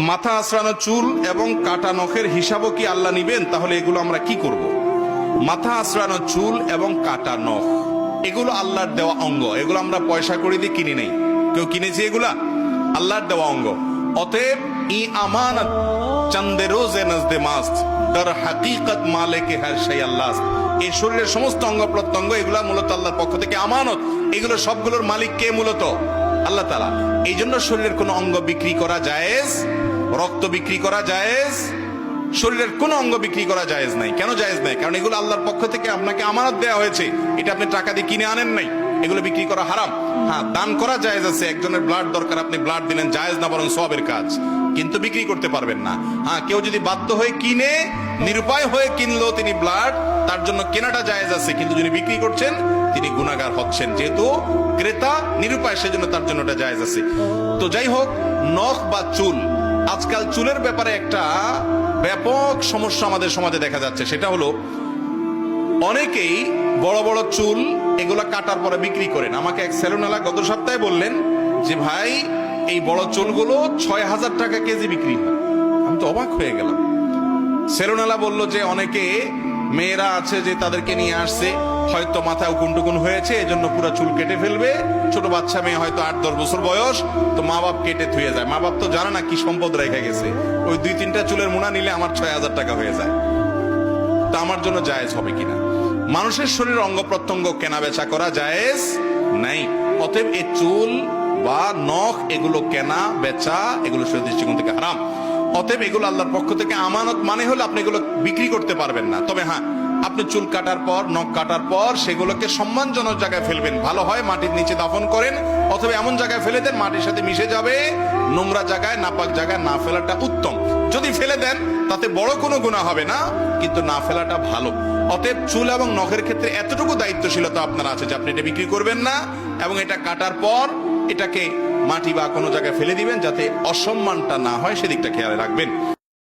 মাথা আশ্রানো চুল এবং কাটা নখের হিসাবও কি আল্লাহ নিবেন? তাহলে এগুলো আমরা কি করব। মাথা আশ্রানো চুল এবং কাটা নখ। এগুলো আল্লাহর দেওয়া অঙ্গ। এগুলো আমরা পয়সা করে দিয়ে কিনি নেই। কেউ কিনেছি এগুলা? আল্লাহর দেওয়া অঙ্গ। অতএব, ই আমানত চন্দে রোজে নজদে মাস্ত, দর হাকিকত মালেকে হার সেই আল্লাহ এই শরীরের সমস্ত অঙ্গ প্রত্যঙ্গ এগুলা মূলত আল্লাহর পক্ষ থেকে আমানত। এগুলো সবগুলোর মালিক কে মূলত? আল্লাহ তালা এই জন্য শরীরের কোনো অঙ্গ বিক্রি করা জায়েজ, রক্ত বিক্রি করা জায়েজ, শরীরের কোনো অঙ্গ বিক্রি করা জায়েজ নাই। কেন জায়েজ নাই? কারণ এগুলো আল্লাহর পক্ষ থেকে আপনাকে আমানত দেওয়া হয়েছে। এটা আপনি টাকা দিয়ে কিনে আনেন নাই। এগুলো বিক্রি করা হারাম। হ্যাঁ দান করা জায়েজ আছে, একজনের ব্লাড দরকার, আপনি ব্লাড দিলেন, জায়েজ না বরং সবের কাজ। কিন্তু বিক্রি করতে পারবেন না। হ্যাঁ কেউ যদি বাধ্য হয়ে কিনে, নিরুপায় হয়ে কিনলো তিনি ব্লাড তার জন্য কেনাটা জায়েজ আছে। কিন্তু যিনি বিক্রি করছেন তিনি গুণাগার হচ্ছেন যেহেতু ক্রেতা নিরুপায়, সেজন্য তার জন্য ওটা জায়জ আছে। তো যাই হোক, নখ বা চুল, আজকাল চুলের ব্যাপারে একটা ব্যাপক সমস্যা আমাদের সমাজে দেখা যাচ্ছে। সেটা হলো, অনেকেই বড় বড় চুল এগুলা কাটার পরে বিক্রি করেন। আমাকে এক সেলুনালা গত সপ্তাহে বললেন যে, ভাই, এই বড় চুলগুলো ছয় হাজার টাকা কেজি বিক্রি হয়। আমি তো অবাক হয়ে গেলাম। সেলুনালা বলল যে, অনেকে মেয়েরা আছে যে তাদেরকে নিয়ে আসছে। হয়তো মাথায় উকুন হয়েছে, এজন্য পুরো চুল কেটে ফেলবে। ছোট বাচ্চা মেয়ে হয়তো আট, দশ বছর বয়স, তো মা বাপ কেটে থুয়ে যায়। মা বাপ তো জানে না কি সম্পদ রেখে গেছে। ওই দুই, তিনটা চুলের মোনা নিলে আমার ছয় হাজার টাকা হয়ে যায়। তা আমার জন্য জায়েজ হবে কিনা? মানুষের শরীর অঙ্গ প্রত্যঙ্গ কেনা বেচা করা জায়েজ নাই। অতএব এই চুল বা নখ, এগুলো কেনা, বেচা, এগুলো শরীর দৃষ্টিকোণ থেকে হারাম। অতএব এগুলো আল্লাহর পক্ষ থেকে আমানত মানে হলো আপনি এগুলো বিক্রি করতে পারবেন না। তবে হ্যাঁ আপনি চুল কাটার পর, নখ কাটার পর সেগুলোকে সম্মানজনক জায়গায় ফেলবেন। ভালো হয় মাটির নিচে দাফন করেন, অথবা এমন জায়গায় ফেলে দেন মাটির সাথে মিশে যাবে, নোংরা জায়গায়, নাপাক জায়গায় না ফেলাটা উত্তম। যদি ফেলে দেন, তাতে বড় কোনো গুণা হবে না, কিন্তু না ফেলাটা ভালো। অতএব চুল এবং নখের ক্ষেত্রে এতটুকু দায়িত্বশীলতা আপনার আছে যে আপনি এটা বিক্রি করবেন না, এবং এটা কাটার পর এটাকে মাটি বা কোনো জায়গায় ফেলে দিবেন যাতে অসম্মানটা না হয় সেদিকটা খেয়াল রাখবেন।